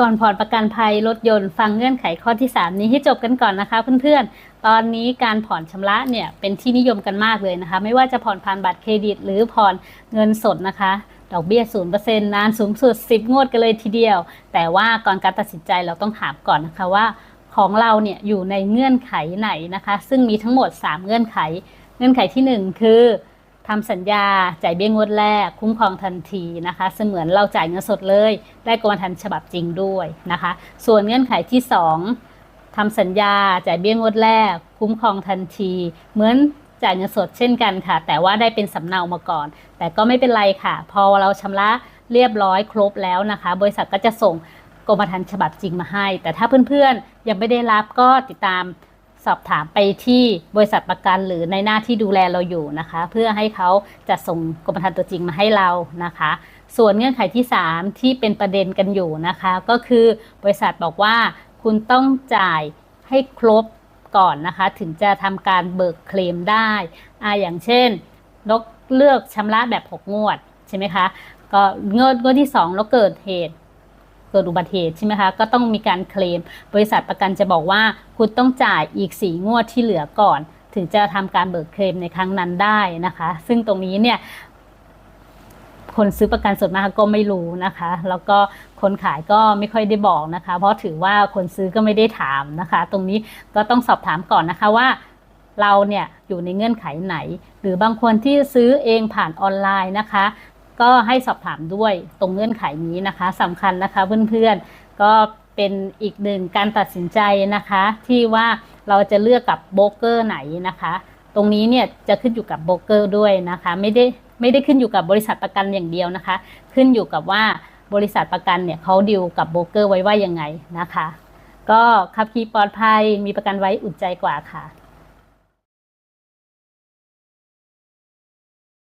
ก่อนผ่อนประกันภัยรถยนต์ฟังเงื่อนไขข้อที่ 3 นี้ให้จบกันก่อนนะคะเพื่อนๆ ตอนนี้การผ่อนชำระเนี่ยเป็นที่นิยมกันมากเลยนะคะ ไม่ว่าจะผ่อนผ่านบัตรเครดิต หรือผ่อนเงินสดนะคะ ดอกเบี้ย 0%นานสูงสุด 10 งวดกันเลยทีเดียว แต่ว่าก่อนการตัดสินใจเราต้องถามก่อนนะคะว่า ของเราเนี่ยอยู่ในเงื่อนไขไหนนะคะ ซึ่งมีทั้งหมด 3 เงื่อนไข เงื่อนไขทีหนึ่1 คือ ทำสัญญาจ่ายเบี้ยงวดแรก คุ้มครองทันทีนะคะ เสมือนเราจ่ายเงินสดเลย ได้กรมธรรม์ฉบับจริงด้วยนะคะ ส่วนเงื่อนไขที่ 2ทำสัญญาจ่ายเบี้ยงวดแรก คุ้มครองทันที เหมือนจ่ายเงินสดเช่นกันค่ะ แต่ว่าได้เป็นสำเนามาก่อน แต่ก็ไม่เป็นไรค่ะ พอเราชำระเรียบร้อยครบแล้วนะคะ บริษัทก็จะส่งกรมธรรม์ฉบับจริงมาให้ แต่ถ้าเพื่อนๆยังไม่ได้รับก็ติดตาม สอบถามไปที่บริษัทประกันหรือในหน้าที่ดูแลเราอยู่นะคะ เพื่อให้เขาจะส่งกรมธรรม์ตัวจริงมาให้เรานะคะ ส่วนเงื่อนไขที่ 3 ที่เป็นประเด็นกันอยู่นะคะ ก็คือบริษัทบอกว่าคุณต้องจ่ายให้ครบก่อนนะคะ ถึงจะทำการเบิกเคลมได้อ่าอย่างเช่นนกเลือกชำระแบบ 6 งวดใช่ไหมคะก็งวดงวดที่2แล้วเกิดเหตุ เกิดอุบัติเหตุใช่ไหมคะ ก็ต้องมีการเคลม บริษัทประกันจะบอกว่าคุณต้องจ่ายอีกสีงวดที่เหลือก่อน ถึงจะทำการเบิกเคลมในครั้งนั้นได้นะคะ ซึ่งตรงนี้เนี่ยคนซื้อประกันส่วนมากก็ไม่รู้นะคะ แล้วก็คนขายก็ไม่ค่อยได้บอกนะคะ เพราะถือว่าคนซื้อก็ไม่ได้ถามนะคะ ตรงนี้ก็ต้องสอบถามก่อนนะคะว่าเราเนี่ยอยู่ในเงื่อนไขไหน หรือบางคนที่ซื้อเองผ่านออนไลน์นะคะ ก็ให้สอบถามด้วยตรงเงื่อนไขนี้นะคะสำคัญนะคะเพื่อนๆ ก็เป็นอีกหนึ่งการตัดสินใจนะคะ ที่ว่าเราจะเลือกกับโบรกเกอร์ไหนนะคะ ตรงนี้เนี่ยจะขึ้นอยู่กับโบรกเกอร์ด้วยนะคะ ไม่ได้ไม่ได้ขึ้นอยู่กับบริษัทประกันอย่างเดียวนะคะ ขึ้นอยู่กับว่าบริษัทประกันเนี่ยเขาดิวกับโบรกเกอร์ไว้ว่ายังไงนะคะ ก็ขับขี่ปลอดภัยมีประกันไว้อุ่นใจกว่าค่ะ